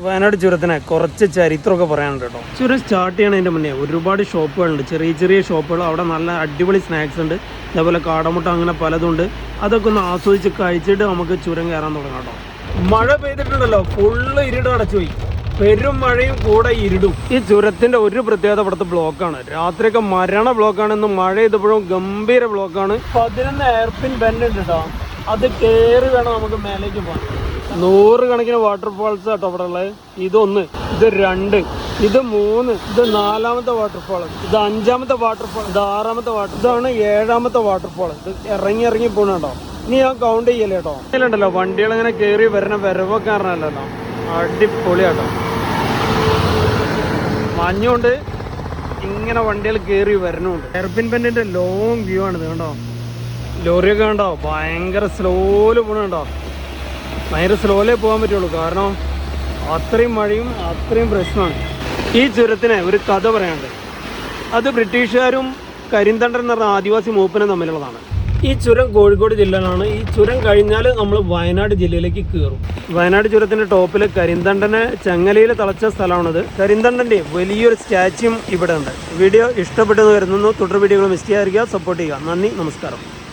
വയനാട് ചുരത്തിനെ കുറച്ച് ചരിത്രമൊക്കെ പറയാനുണ്ട് കേട്ടോ. ചുരം സ്റ്റാർട്ട് ചെയ്യണതിന്റെ മുന്നേ ഒരുപാട് ഷോപ്പുകളുണ്ട്. ചെറിയ ചെറിയ ഷോപ്പുകൾ അവിടെ നല്ല അടിപൊളി സ്നാക്സ് ഉണ്ട്. അതേപോലെ കാടമുട്ട അങ്ങനെ പലതുണ്ട് അതൊക്കെ ഒന്ന് ആസ്വദിച്ച് കഴിച്ചിട്ട് നമുക്ക് ചുരം കയറാൻ തുടങ്ങാം കേട്ടോ. മഴ പെയ്തിട്ടുണ്ടല്ലോ ഫുള്ള് ഇരുട് അടച്ചുപോയി പെരും മഴയും കൂടെ ഇരുടും. ഈ ചുരത്തിന്റെ ഒരു പ്രത്യേകത ഇവിടുത്തെ ബ്ലോക്കാണ്. രാത്രിയൊക്കെ മരണ ബ്ലോക്കാണ്. ഇന്ന് മഴ ചെയ്തപ്പോഴും ഗംഭീര ബ്ലോക്കാണ്. പതിനൊന്ന് എയർപിൻ ബെൻഡ് ഉണ്ട് കേട്ടോ. അത് കയറി വേണം നമുക്ക് മേലേക്ക് പോകാൻ. നൂറ് കണക്കിന് വാട്ടർഫാൾസ് ആട്ടോ അവിടെ ഉള്ളത് ഇതൊന്ന് ഇത് രണ്ട് ഇത് മൂന്ന് ഇത് നാലാമത്തെ വാട്ടർഫാൾ ഇത് അഞ്ചാമത്തെ വാട്ടർഫാൾ ഇത് ആറാമത്തെ വാട്ടർ ഇതാണ് ഏഴാമത്തെ വാട്ടർഫാൾ ഇത് ഇറങ്ങി ഇറങ്ങി പോണുണ്ടോ ഇനി ഞാൻ കൗണ്ട് ചെയ്യല്ലേ കേട്ടോ? ഇതിലുണ്ടല്ലോ വണ്ടികൾ ഇങ്ങനെ കയറി വരുന്ന വരവൊക്കെ കാരണമല്ലല്ലോ അടിപൊളിയാട്ടോ മഞ്ഞുണ്ട് ഇങ്ങനെ വണ്ടികൾ കയറി വരണുണ്ട്. എയർപിൻ പെൻഡിന്റെ ലോങ് വ്യൂ ആണ് ഇത് കണ്ടോ? ലോറിയൊക്കെ കണ്ടോ? ഭയങ്കര സ്ലോയിൽ പോണുണ്ടോ ഭയങ്കര സ്ലോയിലേ പോകാൻ പറ്റുള്ളൂ. കാരണം അത്രയും മഴയും അത്രയും പ്രശ്നമാണ്. ഈ ചുരത്തിന് ഒരു കഥ പറയാനുണ്ട്. അത് ബ്രിട്ടീഷുകാരും കരിന്തണ്ടൻ എന്ന് പറഞ്ഞ ആദിവാസി മൂപ്പനും തമ്മിലുള്ളതാണ്. ഈ ചുരം കോഴിക്കോട് ജില്ലയിലാണ്. ഈ ചുരം കഴിഞ്ഞാൽ നമ്മൾ വയനാട് ജില്ലയിലേക്ക് കയറും വയനാട് ചുരത്തിന്റെ ടോപ്പിൽ കരിന്തണ്ടനെ ചെങ്ങലയിൽ തളച്ച സ്ഥലമാണത്. കരിന്തണ്ടന്റെ വലിയൊരു സ്റ്റാച്യൂം ഇവിടെ ഉണ്ട് വീഡിയോ ഇഷ്ടപ്പെട്ടെന്ന് കരുതുന്നു. തുടർ വീഡിയോകൾ മിസ് ചെയ്യാതിരിക്കുക. സപ്പോർട്ട് ചെയ്യുക. നന്ദി. നമസ്കാരം.